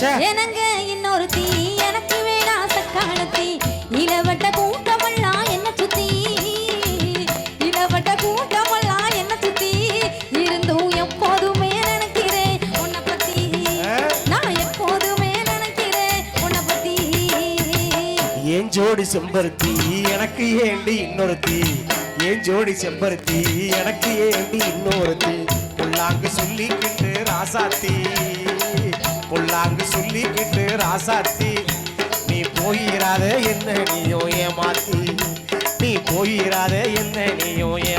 எனங்க இன்னொரு தீ எனக்கு வேணா சக்காலத்தி இளவட்ட கூட்டமெல்லாம் என்ன சுத்தி? இளவட்ட கூட்டமெல்லாம் என்ன சுத்தி? இருந்தும் எப்போதுமே நினைக்கிறேன் உன்னை பத்தி. நான் எப்போதுமே நினைக்கிறேன் உன்னை பத்தி. ஏன் ஜோடி செம்பருத்தி எனக்கு ஏண்டி இன்னொருத்தி ஏன் ஜோடி செம்பருத்தி எனக்கு ஏண்டி இன்னொருத்தி புல்லாங்கு சொல்லிக்கிட்டு ராசாத்தி. புல்லாங்கு சொல்லிக்கிட்டு ராசாத்தி. நீ போயிராத என்ன நீயோ ஏமாத்தி. நீ போயிராத என்ன நீயோ ஏ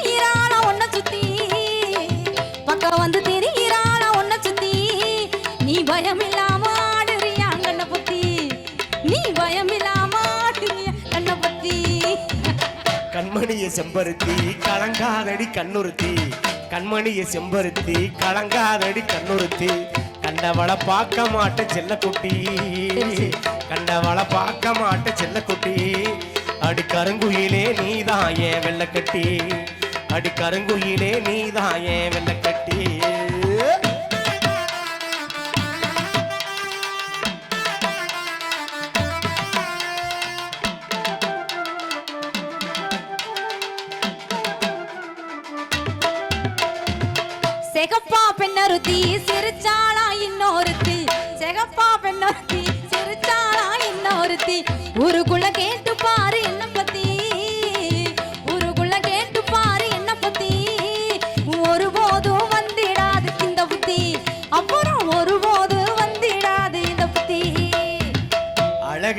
வந்து திரியிறாள ஒன்ன சுத்தி? பக்க வந்து திரியிறாள ஒன்ன சுத்தி? நீ பயம் இல்லாம ஆடுறியா கண்ண பத்தி? நீ பயம் இல்லாம ஆடுறியா கண்ண பத்தி? கண்மணிய செம்பருத்தி கலங்காதடி கண்ணுறுத்தி. கண்மணிய செம்பருத்தி கலங்காதடி கண்ணுறுத்தி. கண்டவள பார்க்க மாட்ட செல்லக்குட்டி. கண்டவள பார்க்க மாட்ட செல்லக்குட்டி. அடி கருங்குயிலே நீதான் ஏன் வெள்ளக்கட்டி. அடி கருங்குயிலே நீதான் ஏன் வெள்ளக்கட்டி செகப்பா பெண்ணொருத்தி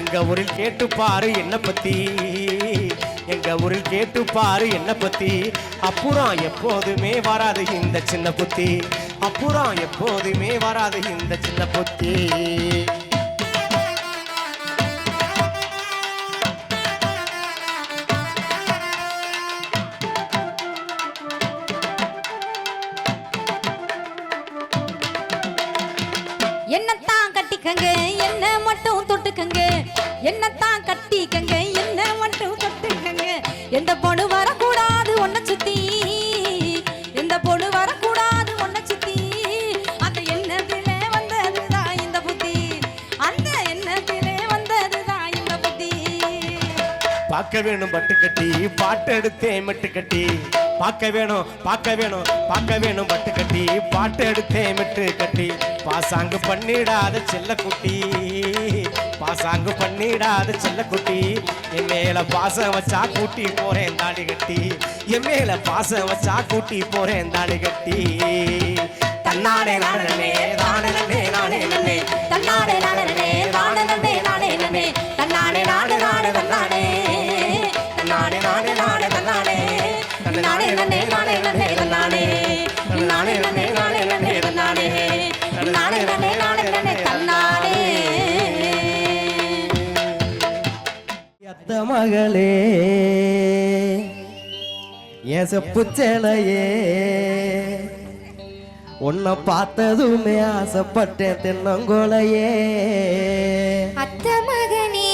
எங்க ஊரில் கேட்டு பாரு என்ன பத்தி? எங்க ஊரில் கேட்டு பாரு என்ன பத்தி? அப்புறம் எப்போதுமே வராது இந்த சின்ன புத்தி. அப்புறம் எப்போதுமே வராது இந்த சின்ன புத்தி. என்னத்தான் மாட்டிக்கங்க என்ன மட்டும் தொட்டுக்கங்க. என்னத்தான் கட்டிக்கங்க என்ன மட்டும் தொட்டுக்கங்க. எந்த பொண்ணு வரக்கூடாது ஒன்ன சுத்தி. எந்த பொண்ணு வரக்கூடாது ஒன்ன சுத்தி. அந்த எண்ணத்திலே வந்ததுதான் இந்த புத்தி. அந்த எண்ணத்திலே வந்ததுதான் இந்த புத்தி. பார்க்க வேணும் பட்டு கட்டி. பாட்டு எடுத்தேன் மெட்டு கட்டி. பார்க்க வேணும் பார்க்க வேணும் பார்க்க வேணும் பட்டு கட்டி. பாட்டு எடுத்தேன் மெட்டு கட்டி. பாசாங்கு பண்ணிடாத செல்லக்குட்டி பாசாங்கு பண்ணிடாத செல்லக்குட்டி என் மேல பாசம் வச்சா கூட்டி போறேன் தாடி கட்டி என் மேல பாசம் வச்சா கூட்டி போறேன் தாடி கட்டி தன்னாடே நானே தானே நானே நானே தன்னாடே நானே நானே நானே நானே தன்னாடே நானே நானே தன்னாடே தன்னாடே நானே நானே தன்னாடே நானே நானே நானே நானே தன்னாடே மகளே. என் செப்பு சேலையே. உன்னை பார்த்ததுமே ஆசைப்பட்டேன் தென்னங்கோலையே. அத்த மகனே.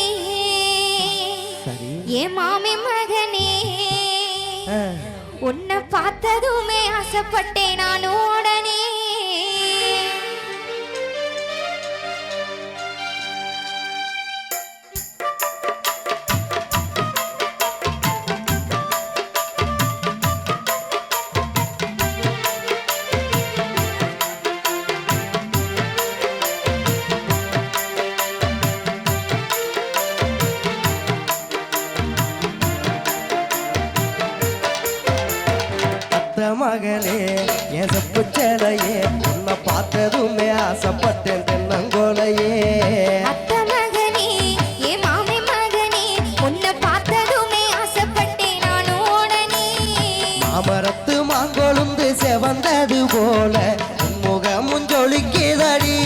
ஏ மாமி மகனே. உன்னை பார்த்ததுமே ஆசைப்பட்டேன். நானும் பெத்த மகளே என் செப்பு சேலையே உன்னை பார்த்ததுமே ஆசைப்பட்டேன் தென்னங்கோலையே. மாமரத்து மாங்கொழுந்து செவந்தது போல முகம் முஞ்சொலிக்குதடி.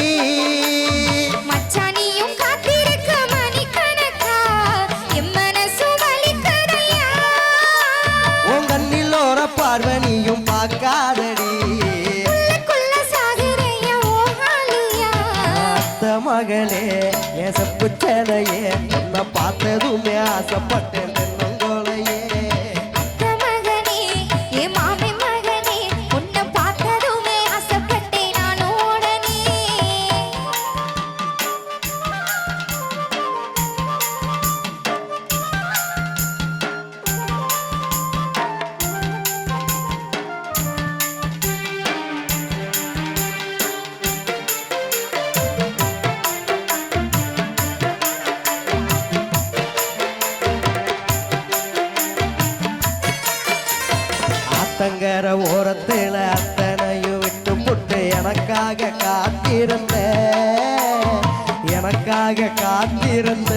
செப்புச்சேலையே உன்னை பார்த்ததுமே ஆசைப்பட்டேன். எனக்காக காத்திருந்த எனக்காக காத்திருந்த